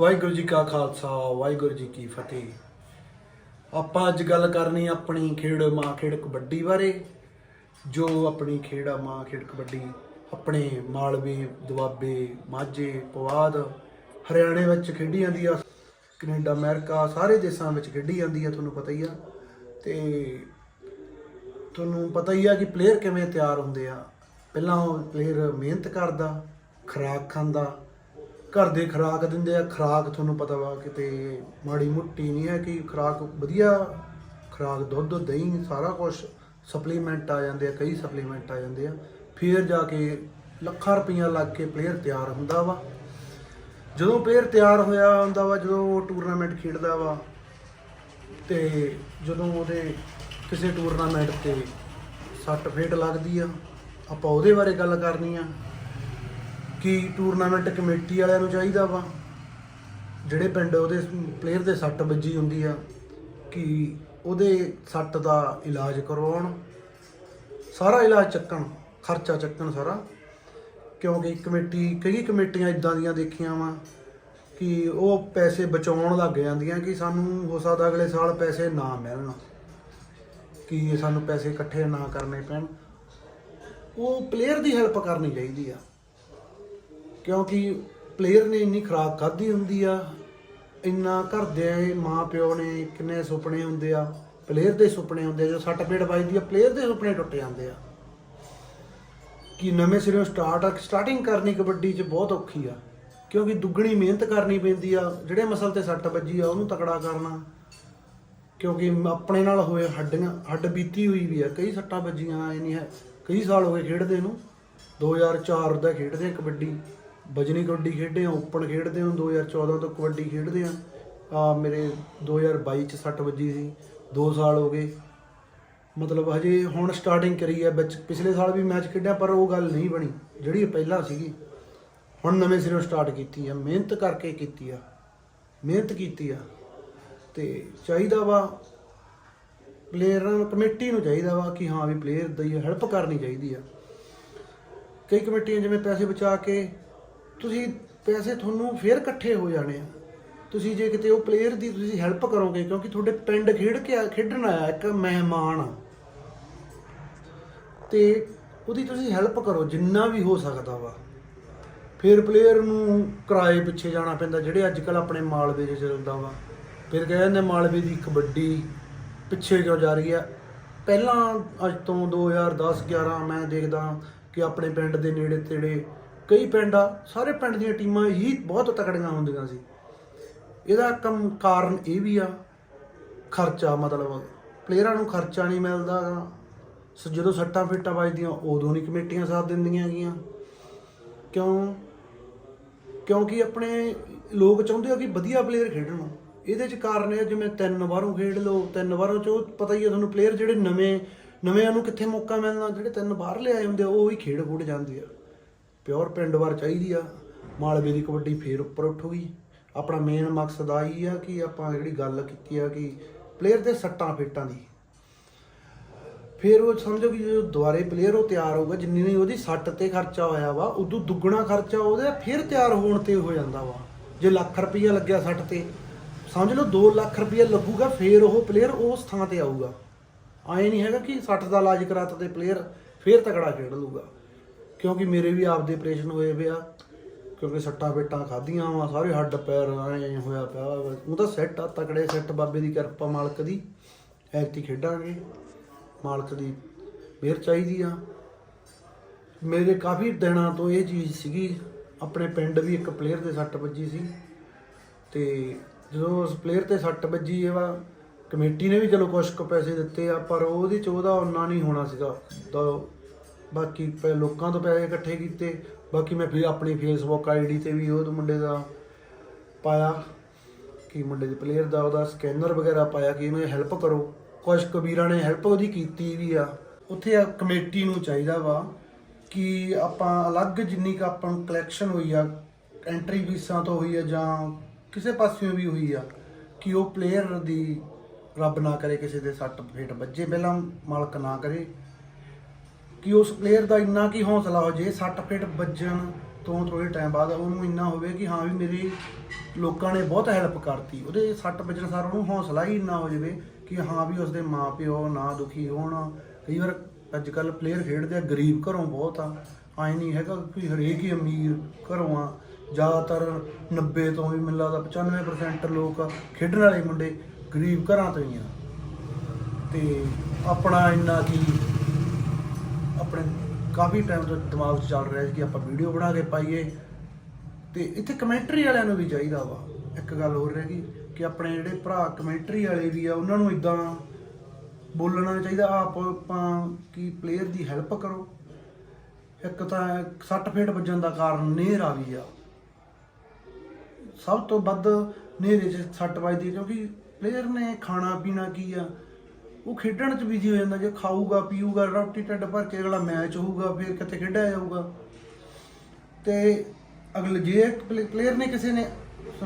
ਵਾਹਿਗੁਰੂ ਜੀ ਕਾ ਖਾਲਸਾ, ਵਾਹਿਗੁਰੂ ਜੀ ਕੀ ਫਤਿਹ। ਆਪਾਂ ਅੱਜ ਗੱਲ ਕਰਨੀ ਆਪਣੀ ਖੇਡ ਮਾਂ ਖੇਡ ਕਬੱਡੀ ਬਾਰੇ, ਜੋ ਆਪਣੀ ਖੇਡ ਆ ਮਾਂ ਖੇਡ ਕਬੱਡੀ, ਆਪਣੇ ਮਾਲਵੇ, ਦੁਆਬੇ, ਮਾਝੇ, ਪਵਾਦ, ਹਰਿਆਣੇ ਵਿੱਚ ਖੇਡੀ ਜਾਂਦੀ ਆ, ਕੈਨੇਡਾ, ਅਮਰੀਕਾ, ਸਾਰੇ ਦੇਸ਼ਾਂ ਵਿੱਚ ਖੇਡੀ ਜਾਂਦੀ ਆ, ਤੁਹਾਨੂੰ ਪਤਾ ਹੀ ਆ। ਤੇ ਤੁਹਾਨੂੰ ਪਤਾ ਹੀ ਆ ਕਿ ਪਲੇਅਰ ਕਿਵੇਂ ਤਿਆਰ ਹੁੰਦੇ ਆ। ਪਹਿਲਾਂ ਉਹ ਪਲੇਅਰ ਮਿਹਨਤ ਕਰਦਾ, ਖੁਰਾਕ ਖਾਂਦਾ ਘਰ ਦੇ ਖੁਰਾਕ ਦਿੰਦੇ ਆ, ਖੁਰਾਕ ਤੁਹਾਨੂੰ ਪਤਾ ਵਾ ਕਿਤੇ ਮਾੜੀ ਮੁੱਟੀ ਨਹੀਂ ਹੈ ਕਿ ਖੁਰਾਕ ਵਧੀਆ, ਖੁਰਾਕ ਦੁੱਧ, ਦਹੀਂ, ਸਾਰਾ ਕੁਝ ਸਪਲੀਮੈਂਟ ਆ ਜਾਂਦੇ ਆ, ਕਈ ਸਪਲੀਮੈਂਟ ਆ ਜਾਂਦੇ ਆ। ਫਿਰ ਜਾ ਕੇ ਲੱਖਾਂ ਰੁਪਈਆ ਲੱਗ ਕੇ ਪਲੇਅਰ ਤਿਆਰ ਹੁੰਦਾ ਵਾ। ਜਦੋਂ ਪਲੇਅਰ ਤਿਆਰ ਹੋਇਆ ਹੁੰਦਾ ਵਾ, ਜਦੋਂ ਉਹ ਟੂਰਨਾਮੈਂਟ ਖੇਡਦਾ ਵਾ, ਤੇ ਜਦੋਂ ਉਹਦੇ ਕਿਸੇ ਟੂਰਨਾਮੈਂਟ ਤੇ ਸੱਟ ਫੇਟ ਲੱਗਦੀ ਆ, ਆਪਾਂ ਉਹਦੇ ਬਾਰੇ ਗੱਲ ਕਰਨੀ ਆ। ਕਿ ਟੂਰਨਾਮੈਂਟ ਕਮੇਟੀ ਵਾਲਿਆਂ ਨੂੰ ਚਾਹੀਦਾ ਵਾ। ਜਿਹੜੇ ਪਿੰਡ ਉਹਦੇ ਪਲੇਅਰ ਦੇ ਸੱਟ ਵੱਜੀ ਹੁੰਦੀ ਆ, ਕਿ ਉਹਦੇ ਸੱਟ ਦਾ ਇਲਾਜ ਕਰਵਾਉਣ। ਸਾਰਾ ਇਲਾਜ ਚੱਕਣ, ਖਰਚਾ ਚੱਕਣ ਸਾਰਾ। ਕਿਉਂਕਿ ਕਮੇਟੀ, ਕਈ ਕਮੇਟੀਆਂ ਇਦਾਂ ਦੀਆਂ ਦੇਖੀਆਂ ਵਾ ਕਿ ਉਹ ਪੈਸੇ ਬਚਾਉਣ ਲੱਗ ਜਾਂਦੀਆਂ ਕਿ ਸਾਨੂੰ ਹੋ ਸਕਦਾ ਅਗਲੇ ਸਾਲ ਪੈਸੇ ਨਾ ਮਿਲਣ, ਕਿ ਸਾਨੂੰ ਪੈਸੇ ਇਕੱਠੇ ਨਾ ਕਰਨੇ ਪੈਣ। ਉਹ ਪਲੇਅਰ ਦੀ ਹੈਲਪ ਕਰਨੀ ਚਾਹੀਦੀ ਆ। ਕਿਉਂਕਿ ਪਲੇਅਰ ਨੇ ਇੰਨੀ ਖਰਾਕ ਖਾਧੀ ਹੁੰਦੀ ਆ, ਇੰਨਾ ਘਰ ਦੇ ਮਾਂ ਪਿਓ ਨੇ ਕਿੰਨੇ ਸੁਪਨੇ ਹੁੰਦੇ ਆ ਪਲੇਅਰ ਦੇ ਸੁਪਨੇ ਹੁੰਦੇ ਆ, ਜੋ ਸੱਟ ਪੇੜ ਵੱਜਦੀ ਆ ਪਲੇਅਰ ਦੇ ਸੁਪਨੇ ਟੁੱਟ ਜਾਂਦੇ ਆ। ਕਿ ਨਵੇਂ ਸਿਰੋਂ ਸਟਾਰਟ ਸਟਾਰਟਿੰਗ ਕਰਨੀ ਕਬੱਡੀ 'ਚ ਬਹੁਤ ਔਖੀ ਆ, ਕਿਉਂਕਿ ਦੁੱਗਣੀ ਮਿਹਨਤ ਕਰਨੀ ਪੈਂਦੀ ਆ, ਜਿਹੜੇ ਮਸਲ ਤੇ ਸੱਟ ਵੱਜੀ ਆ, ਉਹਨੂੰ ਤਕੜਾ ਕਰਨਾ, ਕਿਉਂਕਿ ਆਪਣੇ ਨਾਲ ਹੋਏ ਹੱਡੀਆਂ, ਹੱਡ ਬੀਤੀ ਹੋਈ ਵੀ ਆ, ਕਈ ਸੱਟਾਂ ਵੱਜੀਆਂ ਇਹ ਨਹੀਂ ਹੈ ਕਈ ਸਾਲ ਹੋ ਗਏ ਖੇਡਦੇ ਨੂੰ 2004 ਦਾ ਖੇਡਦੇ ਕਬੱਡੀ। ਬਜਨੀ ਕਬੱਡੀ ਖੇਡੇ ਆ, ਓਪਨ ਖੇਡਦੇ ਹਾਂ 2014 ਤੋਂ ਕਬੱਡੀ ਖੇਡਦੇ ਆ। ਆ ਮੇਰੇ 2022 ਚ ਸੱਟ ਵੱਜੀ ਸੀ 2 ਸਾਲ ਹੋ ਗਏ। ਮਤਲਬ ਹਜੇ ਹੁਣ ਸਟਾਰਟਿੰਗ ਕਰੀ ਆ ਵਿੱਚ, ਪਿਛਲੇ ਸਾਲ ਵੀ ਮੈਚ ਖੇਡਿਆ, ਪਰ ਉਹ ਗੱਲ ਨਹੀਂ ਬਣੀ, ਜਿਹੜੀ ਪਹਿਲਾਂ ਸੀਗੀ। ਹੁਣ ਨਵੇਂ ਸਿਰੋਂ ਸਟਾਰਟ ਕੀਤੀ ਆ, ਮਿਹਨਤ ਕਰਕੇ ਕੀਤੀ ਆ, ਮਿਹਨਤ ਕੀਤੀ ਆ। ਤੇ ਚਾਹੀਦਾ ਵਾ ਪਲੇਅਰਾਂ ਕਮੇਟੀ ਨੂੰ ਚਾਹੀਦਾ ਵਾ ਕਿ ਹਾਂ ਵੀ ਪਲੇਅਰ ਦੀ ਹੈਲਪ ਕਰਨੀ ਚਾਹੀਦੀ ਆ। ਕਈ ਕਮੇਟੀਆਂ ਜਿਵੇਂ ਪੈਸੇ ਬਚਾ ਕੇ ਤੁਸੀਂ ਪੈਸੇ ਤੁਹਾਨੂੰ ਫੇਰ ਇਕੱਠੇ ਹੋ ਜਾਣੇ ਆ। ਤੁਸੀਂ ਜੇ ਕਿਤੇ ਉਹ ਪਲੇਅਰ ਦੀ ਤੁਸੀਂ ਹੈਲਪ ਕਰੋਗੇ, ਕਿਉਂਕਿ ਤੁਹਾਡੇ ਪਿੰਡ ਖੇਡ ਕੇ ਆ- ਖੇਡਣ ਆਇਆ ਇੱਕ ਮਹਿਮਾਨ ਆ। ਤੇ ਉਹਦੀ ਤੁਸੀਂ ਹੈਲਪ ਕਰੋ, ਜਿੰਨਾ ਵੀ ਹੋ ਸਕਦਾ ਵਾ। ਫਿਰ ਪਲੇਅਰ ਨੂੰ ਕਿਰਾਏ ਪਿੱਛੇ ਜਾਣਾ ਪੈਂਦਾ, ਜਿਹੜੇ ਅੱਜ ਕੱਲ ਆਪਣੇ ਮਾਲਵੇ 'ਚ ਚੱਲਦਾ ਵਾ। ਫਿਰ ਕਹਿੰਦੇ ਮਾਲਵੇ ਦੀ ਕਬੱਡੀ ਪਿੱਛੇ ਕਿਉਂ ਜਾ ਰਹੀ ਆ? ਪਹਿਲਾਂ ਅੱਜ ਤੋਂ 2010 11 ਮੈਂ ਦੇਖਦਾ ਕਿ ਆਪਣੇ ਪਿੰਡ ਦੇ ਨੇੜੇ ਤੇੜੇ ਕਈ ਪਿੰਡ ਆ, ਸਾਰੇ ਪਿੰਡ ਦੀਆਂ ਟੀਮਾਂ ਹੀ ਬਹੁਤ ਤਕੜੀਆਂ ਹੁੰਦੀਆਂ ਸੀ। ਇਹਦਾ ਕੰਮ ਕਾਰਨ ਇਹ ਵੀ ਆ, ਖਰਚਾ ਮਤਲਬ ਪਲੇਅਰਾਂ ਨੂੰ ਖਰਚਾ ਨਹੀਂ ਮਿਲਦਾ ਗਾ। ਸੋ ਜਦੋਂ ਸੱਟਾਂ ਫੇਟਾਂ ਵੱਜਦੀਆਂ, ਉਦੋਂ ਨਹੀਂ ਕਮੇਟੀਆਂ ਸਾਥ ਦਿੰਦੀਆਂ ਹੈਗੀਆਂ ਕਿਉਂ? ਕਿਉਂਕਿ ਆਪਣੇ ਲੋਕ ਚਾਹੁੰਦੇ ਆ ਕਿ ਵਧੀਆ ਪਲੇਅਰ ਖੇਡਣ। ਇਹਦੇ ਚ ਕਾਰਨ ਇਹ ਆ, ਜਿਵੇਂ ਤਿੰਨ ਵਾਰੋਂ ਖੇਡ ਲਓ, ਤਿੰਨ ਵਾਰੋਂ ਚੋਂ ਪਤਾ ਹੀ ਆ ਤੁਹਾਨੂੰ ਪਲੇਅਰ ਜਿਹੜੇ ਨਵੇਂ, ਨਵਿਆਂ ਨੂੰ ਕਿੱਥੇ ਮੌਕਾ ਮਿਲਣਾ, ਜਿਹੜੇ ਤਿੰਨ ਬਾਹਰ ਲਿਆਏ ਹੁੰਦੇ ਆ, ਉਹ ਹੀ ਖੇਡ ਖੂਡ ਜਾਂਦੇ ਆ। ਪਿਓਰ ਪਿੰਡ ਵਾਰ ਚਾਹੀਦੀ ਆ। ਮਾਲਵੇ ਦੀ ਕਬੱਡੀ ਫੇਰ ਉੱਪਰ ਉੱਠੂਗੀ। ਆਪਣਾ ਮੇਨ ਮਕਸਦ ਆ ਹੀ ਆ ਕਿ ਆਪਾਂ ਜਿਹੜੀ ਗੱਲ ਕੀਤੀ ਆ ਕਿ ਪਲੇਅਰ ਦੇ ਸੱਟਾਂ ਫੇਟਾਂ ਦੀ। ਫਿਰ ਉਹ ਸਮਝੋ ਕਿ ਜਦੋਂ ਦੁਬਾਰੇ ਪਲੇਅਰ ਉਹ ਤਿਆਰ ਹੋਊਗਾ, ਜਿੰਨੀ ਉਹਦੀ ਸੱਟ ਤੇ ਖਰਚਾ ਹੋਇਆ ਵਾ, ਉਦੋਂ ਦੁੱਗਣਾ ਖਰਚਾ ਉਹਦੇ ਫਿਰ ਤਿਆਰ ਹੋਣ ਤੇ ਹੋ ਜਾਂਦਾ ਵਾ। ਜੇ ਲੱਖ ਰੁਪਈਆ ਲੱਗਿਆ ਸੱਟ ਤੇ, ਸਮਝ ਲਓ 2 ਲੱਖ ਰੁਪਈਆ ਲੱਗੂਗਾ, ਫਿਰ ਉਹ ਪਲੇਅਰ ਉਸ ਥਾਂ ਤੇ ਆਊਗਾ। ਆਏ ਨਹੀਂ ਹੈਗਾ ਕਿ ਸੱਟ ਦਾ ਇਲਾਜ ਕਰਾਤਾ ਤੇ ਪਲੇਅਰ ਫਿਰ ਤਕੜਾ ਖੇਡ ਲੂਗਾ ਕਿਉਂਕਿ ਮੇਰੇ ਵੀ ਆਪਦੇ ਆਪਰੇਸ਼ਨ ਹੋਏ ਪਿਆ, ਕਿਉਂਕਿ ਸੱਟਾਂ ਪੇਟਾਂ ਖਾਧੀਆਂ ਵਾ, ਸਾਰੇ ਹੱਡ ਪੈਰ ਐ ਹੋਇਆ ਪਿਆ ਵਾ। ਉਹ ਤਾਂ ਸੈੱਟ ਆ, ਤਕੜੇ ਸੈੱਟ ਬਾਬੇ ਦੀ ਕਿਰਪਾ ਮਾਲਕ ਦੀ। ਐਕਟੀ ਖੇਡਾਂਗੇ। ਮਾਲਕ ਦੀ ਮਿਹਰ ਚਾਹੀਦੀ ਆ। ਮੇਰੇ ਕਾਫੀ ਦਿਨਾਂ ਤੋਂ ਇਹ ਚੀਜ਼ ਸੀਗੀ, ਆਪਣੇ ਪਿੰਡ ਵੀ ਇੱਕ ਪਲੇਅਰ ਦੇ ਸੱਟ ਵੱਜੀ ਸੀ। ਤੇ ਜਦੋਂ ਉਸ ਪਲੇਅਰ ਤੇ ਸੱਟ ਵੱਜੀ, ਇਹ ਵਾ, ਕਮੇਟੀ ਨੇ ਵੀ ਚਲੋ ਕੁਝ ਕੁ ਪੈਸੇ ਦਿੱਤੇ ਆ, ਪਰ ਉਹਦੇ ਚ ਉਹਦਾ ਉਹਨਾਂ ਨਹੀਂ ਹੋਣਾ ਸੀਗਾ। ਤਾਂ ਬਾਕੀ ਪੈ- ਲੋਕਾਂ ਤੋਂ ਪੈਸੇ ਇਕੱਠੇ ਕੀਤੇ। ਬਾਕੀ ਮੈਂ ਫਿਰ ਆਪਣੀ ਫੇਸਬੁੱਕ ਆਈਡੀ ਤੇ ਵੀ ਉਹ ਮੁੰਡੇ ਦਾ ਪਾਇਆ। ਕਿ ਮੁੰਡੇ ਦੇ ਪਲੇਅਰ ਦਾ ਉਹਦਾ ਸਕੈਨਰ ਵਗੈਰਾ ਪਾਇਆ ਕਿ ਇਹਨੂੰ ਹੈਲਪ ਕਰੋ। ਕੁਝ ਕਬੀਰਾਂ ਨੇ ਹੈਲਪ ਉਹਦੀ ਕੀਤੀ ਵੀ ਆ। ਉੱਥੇ ਆ ਕਮੇਟੀ ਨੂੰ ਚਾਹੀਦਾ ਵਾ ਕਿ ਆਪਾਂ ਅਲੱਗ ਜਿੰਨੀ ਕ ਆਪਾਂ ਨੂੰ ਕਲੈਕਸ਼ਨ ਹੋਈ ਆ ਐਂਟਰੀ ਫੀਸਾਂ ਤੋਂ ਹੋਈ ਆ ਜਾਂ ਕਿਸੇ ਪਾਸਿਓਂ ਵੀ ਹੋਈ ਆ, ਕਿ ਉਹ ਪਲੇਅਰ ਦੀ ਰੱਬ ਨਾ ਕਰੇ, ਕਿਸੇ ਦੇ ਸੱਟ ਫੇਟ ਵੱਜੇ। ਪਹਿਲਾਂ ਮਾਲਕ ਨਾ ਕਰੇ। ਕਿ ਉਸ ਪਲੇਅਰ ਦਾ ਇੰਨਾ ਕੀ ਹੌਸਲਾ ਹੋ ਜੇ, ਸੱਟ ਫੇਟ ਵੱਜਣ ਤੋਂ ਥੋੜੇ ਟਾਈਮ ਬਾਅਦ ਉਹਨੂੰ ਇੰਨਾ ਹੋਵੇ ਕਿ ਹਾਂ ਵੀ ਮੇਰੀ ਲੋਕਾਂ ਨੇ ਬਹੁਤ ਹੈਲਪ ਕਰਤੀ। ਉਹਦੇ ਸੱਟ ਵੱਜਣ ਸਾਰ ਉਹਨੂੰ ਹੌਸਲਾ ਹੀ ਇੰਨਾ ਹੋ ਜਾਵੇ ਕਿ ਹਾਂ ਵੀ ਉਸਦੇ ਮਾਪਿਓ ਨਾ ਦੁਖੀ ਹੋਣ। ਕਈ ਵਾਰ ਅੱਜ ਕੱਲ ਪਲੇਅਰ ਖੇਡਦੇ ਆ, ਗਰੀਬ ਘਰੋਂ ਬਹੁਤ ਆ। ਆਏ ਨਹੀਂ ਹੈਗਾ ਕਿ ਹਰੇਕ ਹੀ ਅਮੀਰ ਘਰੋਂ ਆ। ਜ਼ਿਆਦਾਤਰ 90 ਤੋਂ ਵੀ ਮੈਨੂੰ ਲੱਗਦਾ 95% ਲੋਕ ਖੇਡਣ ਵਾਲੇ ਮੁੰਡੇ ਗਰੀਬ ਘਰਾਂ ਤੋਂ ਹੀ ਆ। ਤੇ ਆਪਣਾ ਇੰਨਾ ਕੀ ਆਪਣੇ ਕਾਫੀ ਟਾਈਮ ਤੋਂ ਦਿਮਾਗ 'ਚ ਚੱਲ ਰਿਹਾ ਸੀ ਕਿ ਆਪਾਂ ਵੀਡੀਓ ਬਣਾ ਕੇ ਪਾਈਏ। ਤੇ ਇੱਥੇ ਕਮੈਂਟਰੀ ਵਾਲਿਆਂ ਨੂੰ ਵੀ ਚਾਹੀਦਾ ਵਾ। ਇੱਕ ਗੱਲ ਹੋਰ ਰਹਿ ਗਈ ਕਿ ਆਪਣੇ ਜਿਹੜੇ ਭਰਾ ਕਮੈਂਟਰੀ ਵਾਲੇ ਵੀ ਆ, ਉਹਨਾਂ ਨੂੰ ਇਦਾਂ ਬੋਲਣਾ ਚਾਹੀਦਾ। ਆਪ ਆਪਾਂ ਕੀ ਪਲੇਅਰ ਦੀ ਹੈਲਪ ਕਰੋ। ਇੱਕ ਤਾਂ ਸੱਟ ਫੇਟ ਵੱਜਣ ਦਾ ਕਾਰਨ ਨੇਰਾ ਵੀ ਆ। ਸਭ ਤੋਂ ਵੱਧ ਨੇਰੇ 'ਚ ਸੱਟ ਵੱਜਦੀ ਕਿਉਂਕਿ ਪਲੇਅਰ ਨੇ ਖਾਣਾ ਪੀਣਾ ਕੀ ਆ? ਉਹ ਖੇਡਣ 'ਚ ਬਿਜ਼ੀ ਹੋ ਜਾਂਦਾ, ਜੇ ਖਾਊਗਾ, ਪੀਊਗਾ, ਰੋਟੀ ਟੱਡ ਭਰ ਕੇ ਅਗਲਾ ਮੈਚ ਹੋਊਗਾ, ਫਿਰ ਕਿਤੇ ਖੇਡਿਆ ਜਾਊਗਾ। ਤੇ ਅਗਲੇ ਜੇ ਪਲੇਅਰ ਨੇ ਕਿਸੇ ਨੇ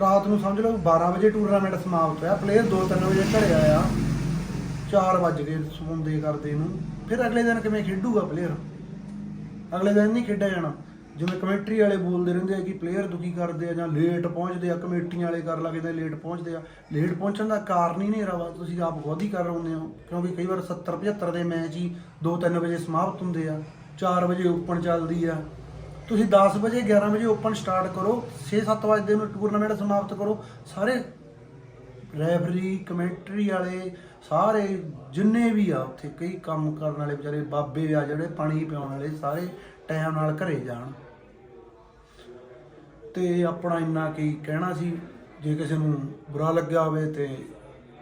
ਰਾਤ ਨੂੰ ਸਮਝ ਲਓ 12 ਵਜੇ ਟੂਰਨਾਮੈਂਟ ਸਮਾਪਤ ਹੋਇਆ ਪਲੇਅਰ 2-3 ਵਜੇ ਘਰੇ ਆਇਆ 4 ਵਜ ਗਏ ਸੌਂਦੇ ਕਰਦੇ ਨੂੰ, ਫਿਰ ਅਗਲੇ ਦਿਨ ਕਿਵੇਂ ਖੇਡੂਗਾ ਪਲੇਅਰ ਅਗਲੇ ਦਿਨ ਨਹੀਂ ਖੇਡਿਆ ਜਾਣਾ। ਜਿਵੇਂ ਕਮੈਂਟਰੀ ਵਾਲੇ ਬੋਲਦੇ ਰਹਿੰਦੇ ਆ ਕਿ ਪਲੇਅਰ ਦੁਖੀ ਕਰਦੇ ਆ ਜਾਂ ਲੇਟ ਪਹੁੰਚਦੇ ਆ, ਕਮੇਟੀਆਂ ਵਾਲੇ ਕਰ ਲੱਗਦੇ ਲੇਟ ਪਹੁੰਚਦੇ ਆ। ਲੇਟ ਪਹੁੰਚਣ ਦਾ ਕਾਰਨ ਹੀ ਨਹੀਂ ਰਵਾ ਤੁਸੀਂ ਆਪ ਖੁਦ ਹੀ ਕਰ ਰਹੇ ਹੋ। ਕਿਉਂਕਿ ਕਈ ਵਾਰ 70 75 ਦੇ ਮੈਚ ਹੀ 2-3 ਵਜੇ ਸਮਾਪਤ ਹੁੰਦੇ ਆ 4 ਵਜੇ ਓਪਨ ਚੱਲਦੀ ਆ। ਤੁਸੀਂ 10 ਵਜੇ 11 ਵਜੇ ਓਪਨ ਸਟਾਰਟ ਕਰੋ 6-7 ਵਜੇ ਨੂੰ ਟੂਰਨਾਮੈਂਟ ਸਮਾਪਤ ਕਰੋ, ਸਾਰੇ ਰੈਫਰੀ ਕਮੈਂਟਰੀ ਵਾਲੇ ਸਾਰੇ ਜਿੰਨੇ ਵੀ ਆ ਉੱਥੇ ਕਈ ਕੰਮ ਕਰਨ ਵਾਲੇ ਵਿਚਾਰੇ, ਬਾਬੇ ਆ ਜਿਹੜੇ ਪਾਣੀ ਪਿਆਉਣ ਵਾਲੇ ਸਾਰੇ ਟਾਈਮ ਨਾਲ ਘਰੇ ਜਾਣ। ਤੇ ਆਪਣਾ ਇੰਨਾ ਕੀ ਕਹਿਣਾ ਸੀ, ਜੇ ਕਿਸੇ ਨੂੰ ਬੁਰਾ ਲੱਗਿਆ ਹੋਵੇ ਤੇ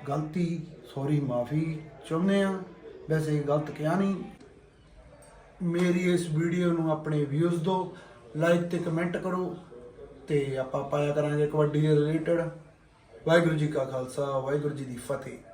ਗਲਤੀ ਸੌਰੀ ਮਾਫੀ ਚਾਹੁੰਦੇ ਆ। ਵੈਸੇ ਗਲਤ ਕਿਹਾ ਨਹੀਂ। ਮੇਰੀ ਇਸ ਵੀਡੀਓ ਨੂੰ ਆਪਣੇ ਵਿਊਜ਼ ਦਿਓ ਲਾਈਕ ਤੇ ਕਮੈਂਟ ਕਰੋ ਤੇ ਆਪਾਂ ਪਾਇਆ ਕਰਾਂਗੇ ਕਬੱਡੀ ਦੇ ਰਿਲੇਟਡ ਵਾਹਿਗੁਰੂ ਜੀ ਕਾ ਖਾਲਸਾ ਵਾਹਿਗੁਰੂ ਜੀ ਦੀ ਫਤਿਹ।